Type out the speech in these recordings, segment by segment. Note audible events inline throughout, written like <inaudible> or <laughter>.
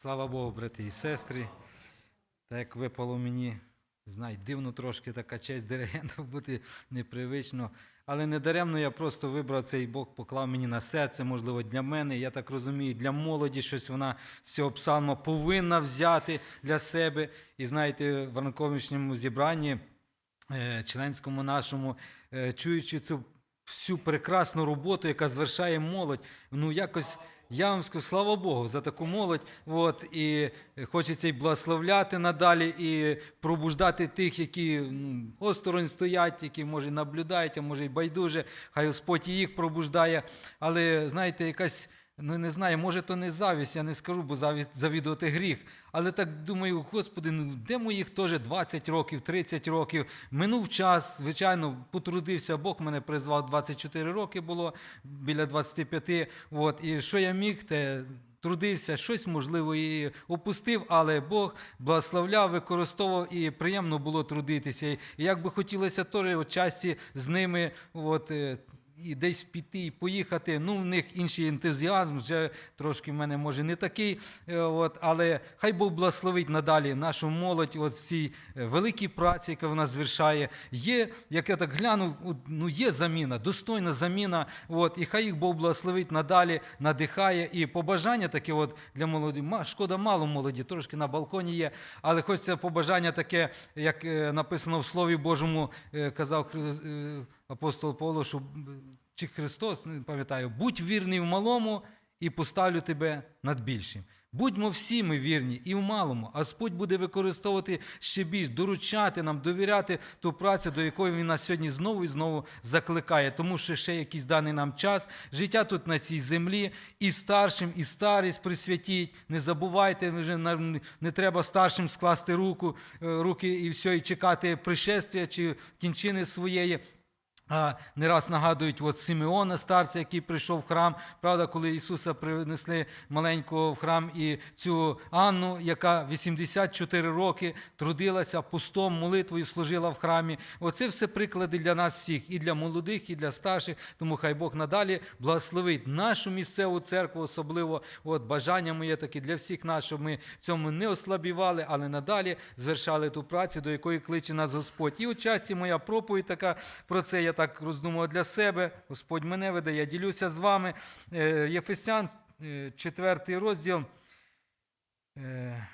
Слава Богу, брати і сестри. Так як випало мені, знай, дивно трошки така честь диригентом <laughs> бути непривично. Але не даремно я просто вибрав цей Бог, поклав мені на серце, можливо, для мене. Я так розумію, для молоді щось вона з цього псалма повинна взяти для себе. І знаєте, в ранковішньому зібранні, е, членському нашому, е, чуючи цю всю прекрасну роботу, яка звершає молодь, ну якось. Я вам скажу, слава Богу, за таку молодь. От, і хочеться й благословляти надалі, і пробуждати тих, які осторонь стоять, які може наблюдають, а може й байдуже. Хай Господь і їх пробуждає. Але знаєте, якась. Ну, не знаю, може, то не завість, я не скажу, бо завість завідувати гріх. Але так думаю, Господи, ну де моїх теж 20 років, 30 років. Минув час, звичайно, потрудився Бог, мене призвав 24 роки було, біля 25. От, і що я міг, те трудився, щось можливо і опустив, але Бог благословляв, використовував і приємно було трудитися. І як би хотілося теж от часті з ними. От, е, і десь піти і поїхати. Ну, в них інший ентузіазм, вже трошки в мене може не такий. е, От, але хай Бог благословить надалі нашу молодь от в цій е, великій праці, яка вона звершає. Є, як я так гляну, от, ну, є заміна, достойна заміна. От, і хай їх Бог благословить надалі, надихає. І побажання таке от для молоді. Шкода, мало молоді, трошки на балконі є. Але хочеться побажання таке, як е, написано в Слові Божому, казав Хри- е, апостол Павло, що чи Христос, не пам'ятаю, будь вірний в малому і поставлю тебе над більшим. Будьмо всі ми вірні і в малому, а Господь буде використовувати ще більш, доручати нам, довіряти ту працю, до якої Він нас сьогодні знову і знову закликає. Тому що ще якийсь даний нам час, життя тут на цій землі, і старшим, і старість присвятіть. Не забувайте, вже не треба старшим скласти руку, е, руки і все, і чекати пришестя чи кінчини своєї. Не раз нагадують от Симеона, старця, який прийшов в храм. Правда, коли Ісуса принесли маленького в храм, і цю Анну, яка 84 роки трудилася постом, молитвою служила в храмі. Оце все приклади для нас всіх, і для молодих, і для старших. Тому хай Бог надалі благословить нашу місцеву церкву, особливо от бажання моє таке для всіх нас, щоб ми в цьому не ослабівали, але надалі звершали ту працю, до якої кличе нас Господь. І у часі моя проповідь така про це. Я так роздумував для себе. Господь мене веде, я ділюся з вами. Е, Єфесян, 4 розділ. Е,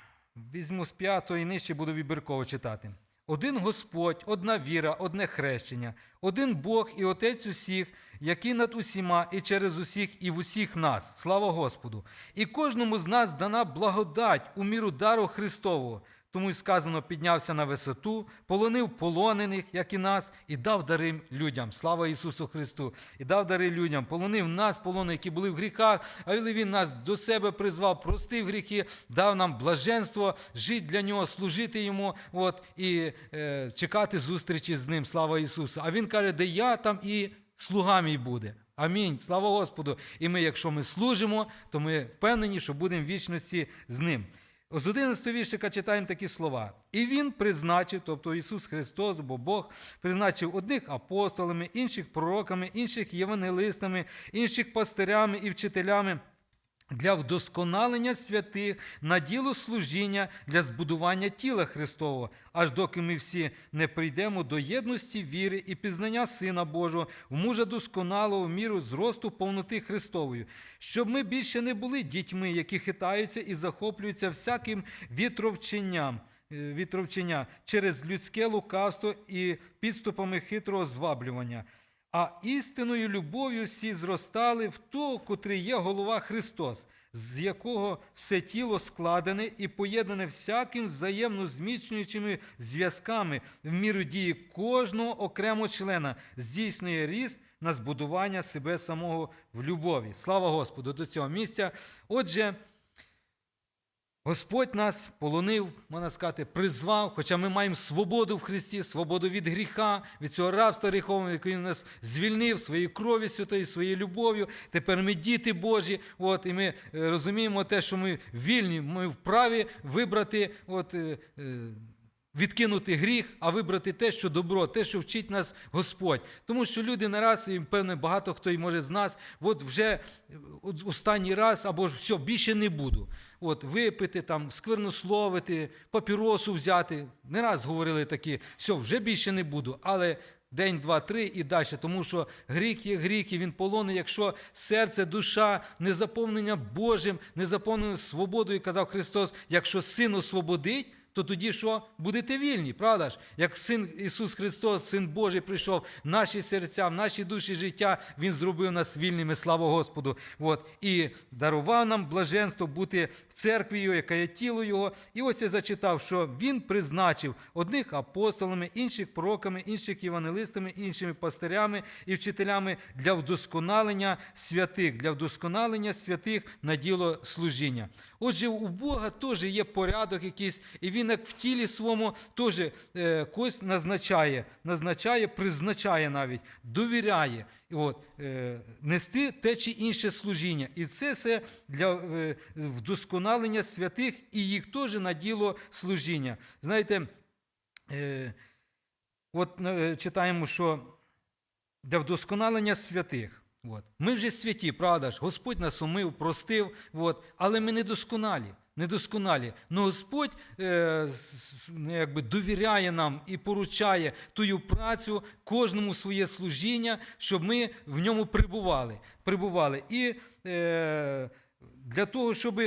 Візьму з п'ятого і нижче буду вибірково читати. Один Господь, одна віра, одне хрещення, один Бог і Отець усіх, який над усіма і через усіх і в усіх нас. Слава Господу! І кожному з нас дана благодать у міру дару Христового. Тому й сказано, піднявся на висоту, полонив полонених, як і нас, і дав дари людям. Слава Ісусу Христу! І дав дари людям, полонив нас, полони, які були в гріхах, але Він нас до себе призвав, простив гріхи, дав нам блаженство, жити для Нього, служити Йому от, і е, чекати зустрічі з Ним. Слава Ісусу! А Він каже, де я, там і слуга мій буде. Амінь. Слава Господу! І ми, якщо ми служимо, то ми впевнені, що будемо в вічності з Ним. З 11 віршика читаємо такі слова. І Він призначив, тобто Ісус Христос, бо Бог призначив одних апостолами, інших пророками, інших євангелистами, інших пастирями і вчителями. Для вдосконалення святих на діло служіння для збудування тіла Христового, аж доки ми всі не прийдемо до єдності віри і пізнання Сина Божого, в мужа досконалого в міру зросту повноти Христової, щоб ми більше не були дітьми, які хитаються і захоплюються всяким вітровченням. е, Вітровчення через людське лукавство і підступами хитрого зваблювання. А істинною любов'ю всі зростали в того, котрий є голова Христос, з якого все тіло складене і поєднане всяким взаємно зміцнюючими зв'язками в міру дії кожного окремого члена, здійснює ріст на збудування себе самого в любові. Слава Господу до цього місця. Отже, Господь нас полонив, можна сказати, призвав, хоча ми маємо свободу в Христі, свободу від гріха, від цього рабства гріховного, який Він нас звільнив своєю кров'ю святою, своєю любов'ю. Тепер ми діти Божі, от, і ми е, розуміємо те, що ми вільні, ми вправі вибрати от, е, е, відкинути гріх, а вибрати те, що добро, те, що вчить нас Господь. Тому що люди не раз, і певне, багато хто і може з нас, от вже останній раз, або ж все, більше не буду. От, випити, там, сквернословити, папіросу взяти. Не раз говорили такі, все, вже більше не буду. Але день, два, три і далі. Тому що гріх є гріх, і він полонить, якщо серце, душа не заповнення Божим, не заповнене свободою, казав Христос, якщо син освободить, то тоді що? Будете вільні, правда ж? Як син Ісус Христос, Син Божий, прийшов в наші серця, в наші душі життя, Він зробив нас вільними, слава Господу. От. І дарував нам блаженство бути в церкві Його, яка є тіло Його. І ось я зачитав, що Він призначив одних апостолами, інших пророками, інших євангелистами, іншими пастирями і вчителями для вдосконалення святих, для вдосконалення святих на діло служіння. Отже, у Бога теж є порядок якийсь, і він як в тілі своєму теж е, когось назначає, назначає, призначає навіть, довіряє. От, е, нести те чи інше служіння. І це все для е, вдосконалення святих і їх теж на діло служіння. Знаєте, от читаємо, що для вдосконалення святих. От. Ми вже святі, правда ж? Господь нас умив, простив, от. але ми недосконалі. Недосконалі. Но Господь е, якби довіряє нам і поручає тую працю, кожному своє служіння, щоб ми в ньому прибували. прибували. І е, для того, щоб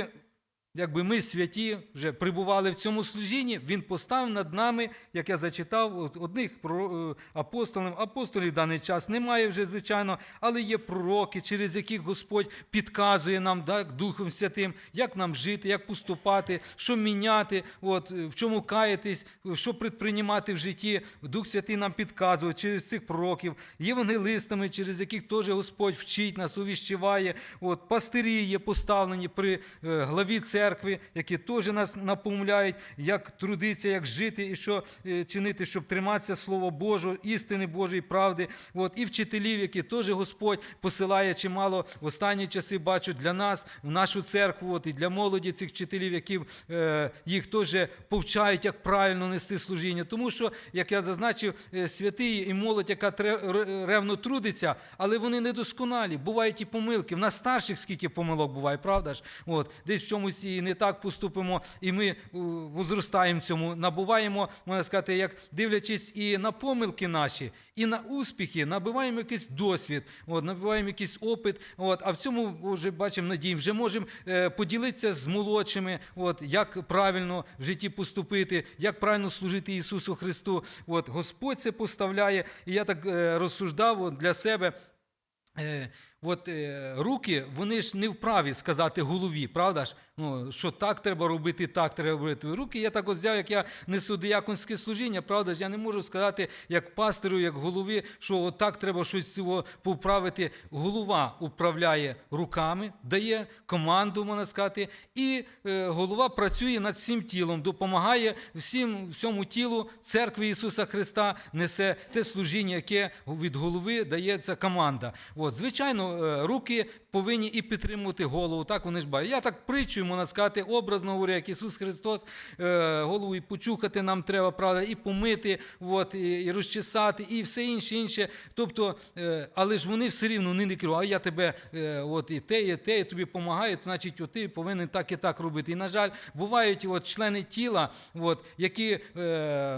якби ми святі вже прибували в цьому служінні, він поставив над нами, як я зачитав, одних е, апостолів. Апостолів в даний час немає вже, звичайно, але є пророки, через яких Господь підказує нам так, Духом Святим, як нам жити, як поступати, що міняти, от, е, в чому каятись, що предприймати в житті. Дух Святий нам підказує через цих пророків, євангелистами, через яких теж Господь вчить нас, увіщиває. От, пастирі є поставлені при е, главі церкви, які теж нас напомляють, як трудитися, як жити і що е, чинити, щоб триматися Слова Божого, істини Божої правди. От, і вчителів, які теж Господь посилає чимало в останні часи бачу для нас, в нашу церкву, от, і для молоді цих вчителів, які е, їх теж повчають, як правильно нести служіння. Тому що, як я зазначив, е, святий і молодь, яка ревно трудиться, але вони недосконалі. Бувають і помилки. В нас старших скільки помилок буває, правда ж? От, десь в чомусь і не так поступимо, і ми у, возростаємо цьому, набуваємо, можна сказати, як дивлячись і на помилки наші, і на успіхи, набуваємо якийсь досвід, от, набуваємо якийсь опит. От, а в цьому вже бачимо надії, вже можемо е, поділитися з молодшими, от, як правильно в житті поступити, як правильно служити Ісусу Христу. От, Господь це поставляє, і я так е, розсуждав от, для себе. От е, руки, вони ж не вправі сказати голові, правда ж? Ну, що так треба робити, так треба робити. Руки я так от взяв, як я несу дияконське служіння, правда ж, я не можу сказати, як пастору, як голові, що от так треба щось цього поправити. Голова управляє руками, дає команду, можна сказати, і е, голова працює над всім тілом, допомагає всім всьому тілу церкви Ісуса Христа, несе те служіння, яке від голови дається команда. От, звичайно, е, руки повинні і підтримувати голову. Так вони ж бачать. Я так притчую, можна сказати, образно говорю, як Ісус Христос, е, голову і почухати нам треба, правда, і помити, от, і, розчесати, і все інше, інше. Тобто, е, але ж вони все рівно вони не керують, а я тебе от, і те, і те, і тобі допомагаю, то значить, ти повинен так і так робити. І, на жаль, бувають от, члени тіла, от, які,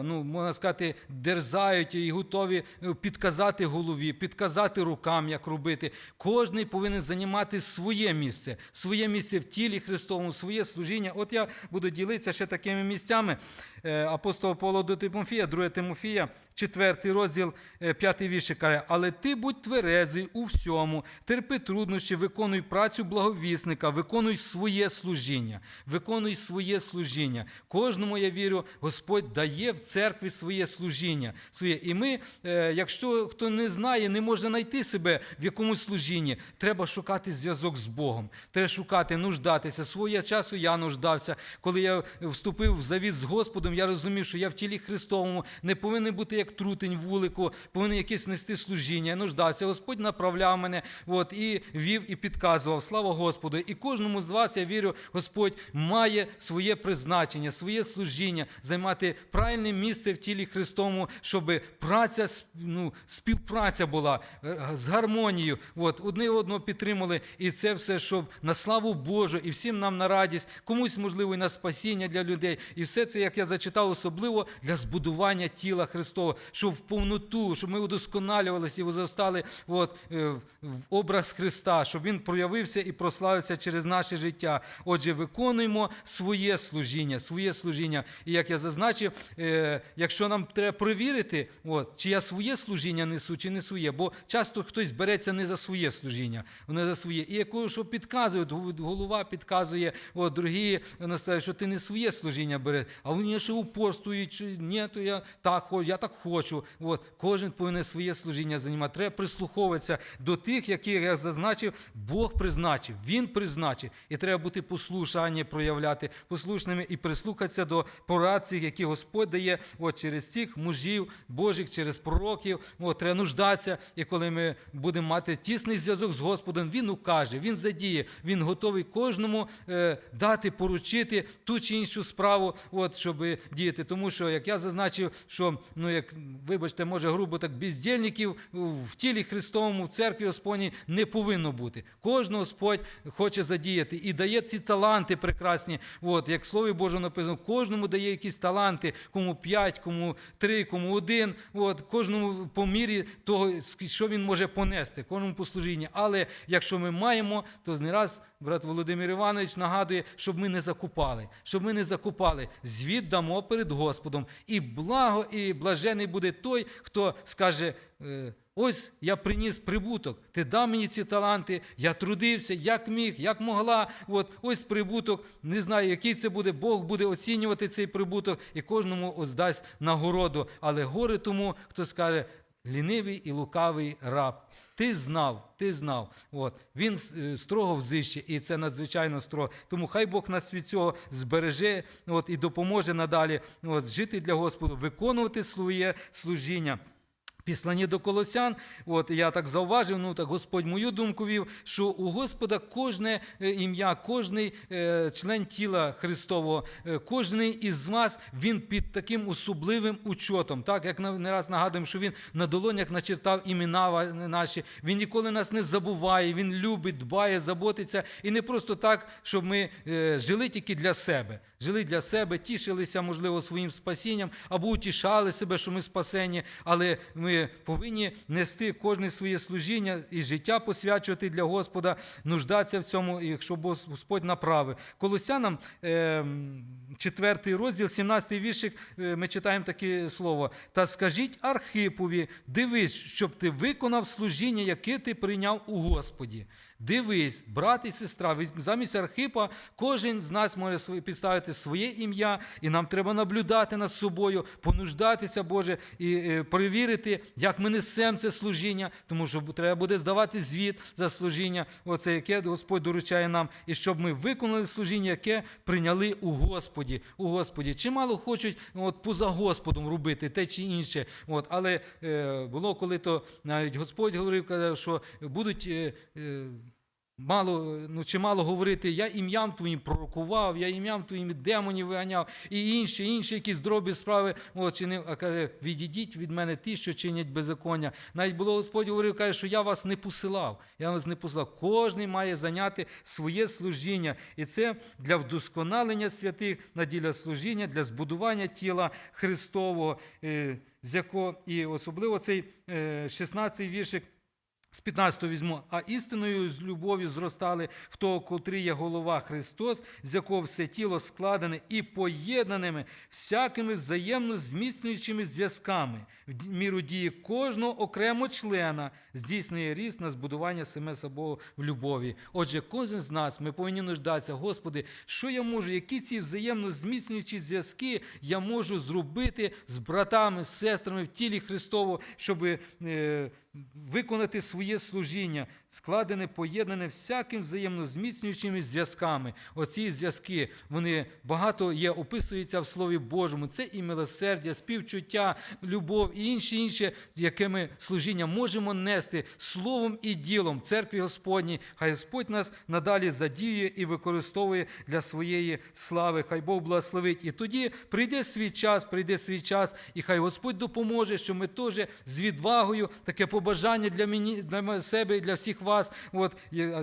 ну, можна сказати, дерзають і готові підказати голові, підказати рукам, як робити. Кожний повинен займати своє місце, своє місце в тілі Христовому, своє служіння. От я буду ділитися ще такими місцями. Е, Апостол Павло до Тимофія, 2 Тимофія, 4 розділ, 5 вірші каже, але ти будь тверезий у всьому, терпи труднощі, виконуй працю благовісника, виконуй своє служіння, виконуй своє служіння. Кожному, я вірю, Господь дає в церкві своє служіння. Своє. І ми, е, якщо хто не знає, не може знайти себе в якомусь служінні, служінні, треба шукати зв'язок з Богом. Треба шукати, нуждатися. Своє часу я нуждався. Коли я вступив в завіт з Господом, я розумів, що я в тілі Христовому не повинен бути як трутень вулику, повинен якесь нести служіння. Я нуждався. Господь направляв мене от, і вів, і підказував. Слава Господу! І кожному з вас, я вірю, Господь має своє призначення, своє служіння, займати правильне місце в тілі Христовому, щоб праця, ну, співпраця була е, з гармонією. От, одне одного підтримали, і це все, щоб на славу Божу, і всім нам на радість, комусь, можливо, і на спасіння для людей. І все це, як я зачитав, особливо для збудування тіла Христового, щоб в повноту, щоб ми удосконалювалися і возростали от, е, в образ Христа, щоб Він проявився і прославився через наше життя. Отже, виконуємо своє служіння, своє служіння. І як я зазначив, е, якщо нам треба перевірити, от, чи я своє служіння несу, чи не своє, бо часто хтось береться не за своє служіння, не за своє. І якого що підказують, голова підказує, от, другі наставляють, що ти не своє служіння береш, а вони ще упорствують, ні, то я так хочу, я так хочу. От, кожен повинен своє служіння займати. Треба прислуховуватися до тих, яких я зазначив, Бог призначив, Він призначив. І треба бути послушання проявляти, послушними і прислухатися до порад цих, які Господь дає от, через цих мужів Божих, через пророків. От, треба нуждатися. І коли ми будемо мати тісний зв'язок з Господом, Він укаже, Він задіє, Він готовий кожному е, дати, поручити ту чи іншу справу, от, щоб діяти. Тому що, як я зазначив, що, ну, як, вибачте, може, грубо так, бездільників в тілі Христовому, в церкві Господній не повинно бути. Кожного Господь хоче задіяти і дає ці таланти прекрасні. От, як Слові Божому написано, кожному дає якісь таланти, кому п'ять, кому три, кому один. От, кожному по мірі того, що він може понести, кожному послужіння. Але якщо ми маємо, то не раз брат Володимир Іванович нагадує, щоб ми не закупали, щоб ми не закупали. Звіт дамо перед Господом. І благо, і блажений буде той, хто скаже. е, Ось я приніс прибуток. Ти дав мені ці таланти, я трудився, як міг, як могла. От ось прибуток. Не знаю, який це буде. Бог буде оцінювати цей прибуток і кожному ось дасть нагороду. Але горе тому, хто скаже лінивий і лукавий раб. Ти знав, ти знав. От. Він е, строго взище, і це надзвичайно строго. Тому хай Бог нас від цього збереже от, і допоможе надалі от, жити для Господа, виконувати своє служіння. Післані до колосян, от я так зауважив, ну так Господь мою думку вів, що у Господа кожне е, ім'я, кожний е, член тіла Христового, е, кожний із вас він під таким особливим учотом. Так як не раз нагадуємо, що він на долонях начертав імена наші. Він ніколи нас не забуває, він любить, дбає, заботиться. І не просто так, щоб ми жили тільки для себе. Жили для себе, тішилися, можливо, своїм спасінням або утішали себе, що ми спасені, але ми повинні нести кожне своє служіння і життя посвячувати для Господа, нуждатися в цьому, якщо Господь направив. Колосянам, е, 4 розділ, 17 віршик, е, ми читаємо таке слово. Та скажіть Архипові, дивись, щоб ти виконав служіння, яке ти прийняв у Господі. Дивись, брат і сестра, замість Архипа кожен з нас може підставити своє ім'я, і нам треба наблюдати над собою, понуждатися, Боже, і е, перевірити, як ми несемо це служіння, тому що треба буде здавати звіт за служіння, оце яке Господь доручає нам, і щоб ми виконали служіння, яке прийняли у Господі. У Господі. Чимало хочуть от, поза Господом робити те чи інше. От, але е, було коли то навіть Господь говорив, казав, що будуть. Е, е, Мало, ну чимало говорити, я ім'ям твоїм пророкував, я ім'ям твоїм демонів виганяв, і інші, інші якісь дробі справи от, чинив. А каже, відійдіть від мене ті, що чинять беззаконня. Навіть було Господь говорив, каже, що я вас не посилав. Я вас не посилав. Кожний має зайняти своє служіння. І це для вдосконалення святих, наділя служіння, для збудування тіла Христового, е, з якого і особливо цей е, 16-й віршик. З 15 візьму, а істиною з любов'ю зростали в того, котрий є голова Христос, з якого все тіло складене і поєднаними всякими взаємно зміцнюючими зв'язками, в міру дії кожного окремо члена здійснює ріст на збудування саме собою в любові. Отже, кожен з нас ми повинні нуждатися, Господи, що я можу, які ці взаємно зміцнюючі зв'язки я можу зробити з братами, з сестрами в тілі Христового, щоб е, виконати своє служіння, складене, поєднане всяким взаємно зміцнюючими зв'язками. Оці зв'язки, вони багато є, описуються в Слові Божому. Це і милосердя, співчуття, любов і інші, яке ми служіння можемо нести словом і ділом церкві Господній. Хай Господь нас надалі задіює і використовує для своєї слави. Хай Бог благословить. І тоді прийде свій час, прийде свій час, і хай Господь допоможе, що ми теж з відвагою таке побажання для мені, для себе і для всіх вас. От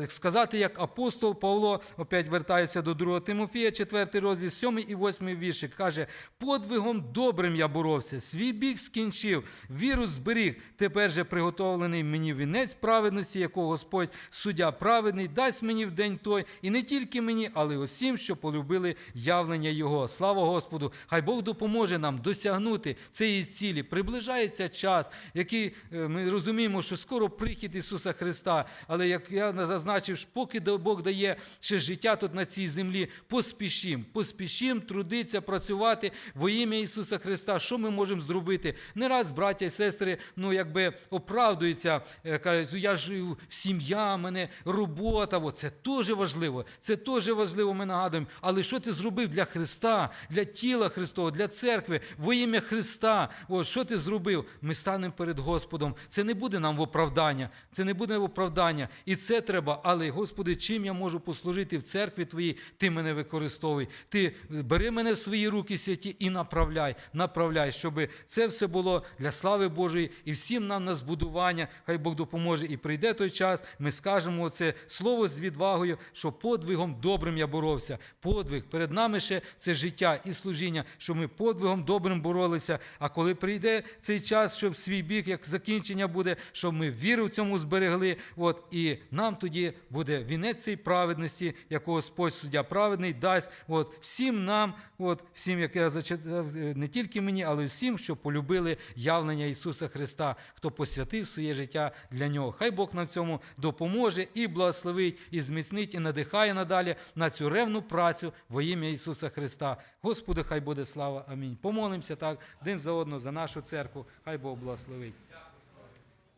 сказати, як апостол Павло опять вертається до 2 Тимофія, 4 розділ, 7 і 8 віршик, каже: подвигом добрим я боровся, свій бік скінчив, віру зберіг. Тепер же приготовлений мені вінець праведності, якого Господь, суддя праведний, дасть мені в день той, і не тільки мені, але й усім, що полюбили явлення Його. Слава Господу! Хай Бог допоможе нам досягнути цієї цілі. Приближається час, який е, ми розуміємо, що скоро прихід Ісуса Христа. Але як я зазначив, поки Бог дає ще життя тут на цій землі, поспішім, поспішім трудитися, працювати во ім'я Ісуса Христа. Що ми можемо зробити? Не раз браття і сестри, ну якби оправдуються, е, кажуть, «Ну, я ж сім'я, мене робота. О, це теж важливо. Це теж важливо, ми нагадуємо. Але що ти зробив для Христа, для тіла Христового, для церкви, во ім'я Христа? О, що ти зробив? Ми станемо перед Господом. Це не буде нам в оправдання. Це не буде в оправдання. І це треба. Але, Господи, чим я можу послужити в церкві Твоїй? Ти мене використовуй. Ти бери мене в свої руки святі і направляй, направляй, щоб це все було для слави Божої і всім нам на збудування. Хай Бог допоможе. І прийде той час, ми скажемо це слово з відвагою, що подвигом добрим я боровся. Подвиг перед нами ще це життя і служіння, що ми подвигом добрим боролися. А коли прийде цей час, щоб свій бік, як закінчення буде, щоб ми віру в цьому зберегли. От і нам тоді буде вінець цієї праведності, якого Господь суддя праведний дасть. От всім нам, от всім, як я зачитав, е, не тільки мені, але й всім, що полюбили явлення Ісуса Христа, хто посвятив своє життя для нього. Хай Бог нам в цьому допоможе і благословить, і зміцнить, і надихає надалі на цю ревну працю во ім'я Ісуса Христа. Господи, хай буде слава. Амінь. Помолимося так один за одного за нашу церкву. Хай Бог благословить.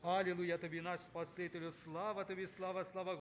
Алілуя тобі, наш Спасителю, слава тобі, слава, слава